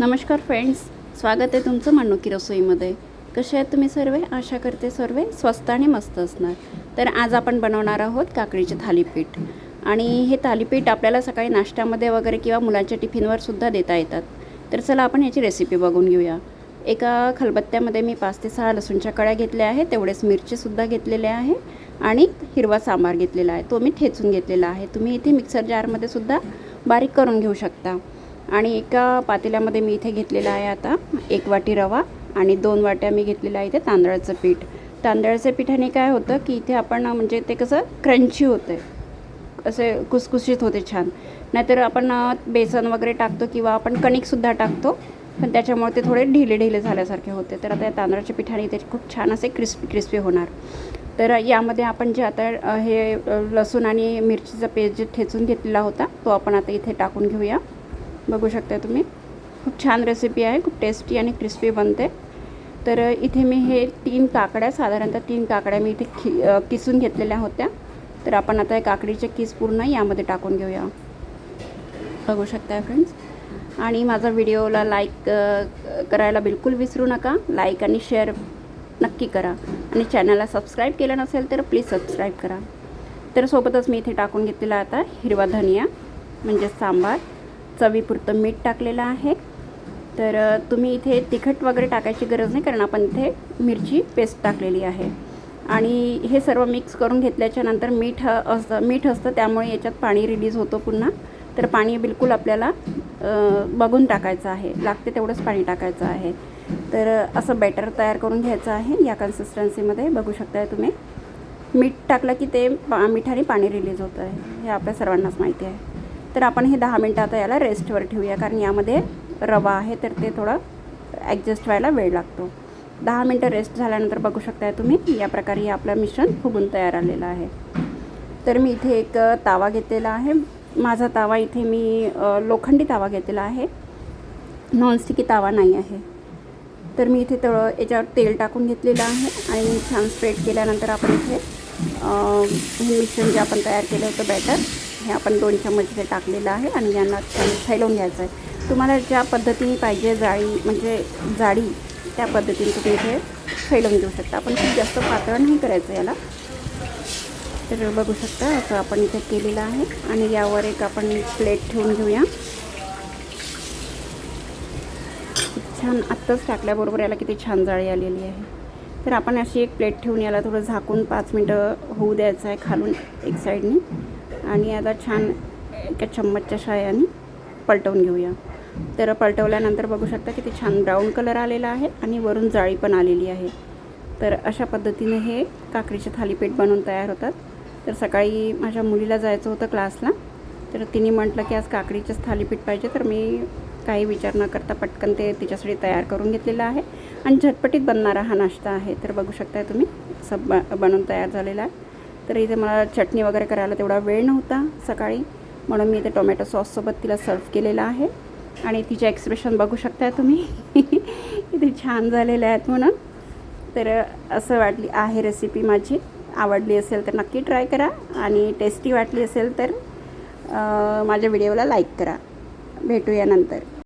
नमस्कार फ्रेंड्स स्वागत आहे तुमचं मांडुकी रसोईमध्ये. कसे आहेत तुम्ही सर्व? आशा करते सर्व स्वस्त आणि मस्त असणार. तर आज आपण बनवणार आहोत काकडीचे थालीपीठ. आणि हे थालीपीठ आपल्याला सकाळी नाश्त्यामध्ये वगैरे किंवा मुलांच्या टिफिनवर सुद्धा देता येतात. तर चला आपण याची रेसिपी बघून घेऊया. एका खलबत्त्यामध्ये मी पाच ते सहा लसूणच्या कळ्या घेतल्या आहे तेवढेच मिरचीसुद्धा घेतलेले आहे आणि हिरवा सांबार घेतलेला आहे. तो मी ठेचून घेतलेला आहे. तुम्ही इथे मिक्सर जारमध्ये सुद्धा बारीक करून घेऊ शकता. आणि एका पातेल्यामध्ये मी इथे घेतलेला आहे आता एक वाटी रवा आणि दोन वाट्या मी घेतलेलं आहे इथे तांदळाचं पीठ. तांदळाच्या पिठाने काय होतं की इथे आपण म्हणजे ते कसं क्रंची होते. असे कुसकुशीत होते छान. नाहीतर आपण बेसन वगैरे टाकतो किंवा आपण कणिकसुद्धा टाकतो पण त्याच्यामुळे ते थोडे ढिले ढिले झाल्यासारखे होते. तर आता या तांदळाच्या पिठाने ते खूप छान असे क्रिस्पी क्रिस्पी होणार. तर यामध्ये आपण जे आता हे लसूण आणि मिरचीचा पेस्ट जे ठेचून घेतलेला होता तो आपण आता इथे टाकून घेऊया. बघू शकता तुम्ही. खूप छान रेसिपी आहे खूप टेस्टी आणि क्रिस्पी बनते. तर इथे मी हे तीन काकड्या साधारणतः तीन काकड्या मी इथे खि किसून घेतलेल्या होत्या. तर आपण आता हे काकडीचे किस पूर्ण यामध्ये टाकून घेऊया. बघू शकता फ्रेंड्स आणि माझा व्हिडिओला लाईक करायला बिलकुल विसरू नका. लाईक आणि शेअर नक्की करा. आणि चॅनलला सबस्क्राईब केलं नसेल तर प्लीज सबस्क्राईब करा. तर सोबतच मी इथे टाकून घेतलेला आता हिरवा धनिया म्हणजे सांबार. चवीपुरतं मीठ टाकलेलं आहे. तर तुम्ही इथे तिखट वगैरे टाकायची गरज नाही कारण आपण इथे मिरची पेस्ट टाकलेली आहे. आणि हे सर्व मिक्स करून घेतल्याच्या नंतर मीठ असतं मीठ असतं त्यामुळे याच्यात पाणी रिलीज होतं पुन्हा. तर पाणी बिलकुल आपल्याला बघून टाकायचं आहे. लागते तेवढंच पाणी टाकायचं आहे. तर असं बॅटर तयार करून घ्यायचं आहे. या कन्सिस्टन्सीमध्ये बघू शकताय तुम्ही. मीठ टाकलं की ते पा मिठाने पाणी रिलीज होतं आहे हे आपल्या सर्वांनाच माहिती आहे. तर आपण हे दहा मिनटं आता याला रेस्टवर ठेवूया कारण यामध्ये रवा आहे तर ते थोडं ॲडजस्ट व्हायला वेळ लागतो. दहा मिनटं रेस्ट झाल्यानंतर बघू शकताय तुम्ही या प्रकारे हे आपलं मिश्रण फुगून तयार आलेलं आहे. तर मी इथे एक तावा घेतलेला आहे. माझा तावा इथे मी लोखंडी तावा घेतलेला आहे. नॉनस्टिकी तावा नाही आहे. तर मी इथे तळ याच्यावर तेल टाकून घेतलेलं आहे आणि छान स्प्रेड केल्यानंतर आपण इथे हे मिश्रण जे आपण तयार केलं होतं बॅटर हे आपण दोन चम्मच इथे टाकलेलं आहे आणि यांना छान फैलवून घ्यायचं आहे. तुम्हाला ज्या पद्धतीने पाहिजे जाळी म्हणजे जाडी त्या पद्धतीने तुम्ही इथे फैलवून घेऊ शकता. आपण खूप जास्त पातळ नाही करायचं याला. तर बघू शकता असं आपण इथे केलेलं आहे. आणि यावर एक आपण प्लेट ठेवून घेऊया. छान आत्ताच टाकल्याबरोबर याला किती छान जाळी आलेली आहे. तर आपण अशी एक प्लेट ठेवून याला थोडं झाकून पाच मिनटं होऊ द्यायचं आहे खालून एक साईडनी. आणि आता छान एका चम्मचच्या सहाय्याने पलटवून घेऊया. तर पलटवल्यानंतर बघू शकता किती छान ब्राऊन कलर आलेला आहे आणि वरून जाळी पण आलेली आहे. तर अशा पद्धतीने हे काकडीचे थालीपीठ बनवून तयार होतात. तर सकाळी माझ्या मुलीला जायचं होतं क्लासला तर तिने म्हटलं की आज काकडीचंच थालीपीठ पाहिजे. तर मी काही विचार न करता पटकन ते तिच्यासाठी तयार करून घेतलेलं आहे. आणि झटपटीत बनणारा हा नाश्ता आहे. तर बघू शकताय तुम्ही सब ब बनवून तयार झालेला आहे. तर इथे मला चटणी वगैरे करायला तेवढा वेळ नव्हता सकाळी. म्हणून मी इथे टोमॅटो सॉससोबत तिला सर्व केलेलं आहे. आणि तिचे एक्सप्रेशन बघू शकताय तुम्ही. इथे छान झालेले आहेत म्हणून. तर असं वाटली आहे रेसिपी माझी. आवडली असेल तर नक्की ट्राय करा. आणि टेस्टी वाटली असेल तर माझ्या व्हिडिओला लाईक करा. भेटूया नंतर.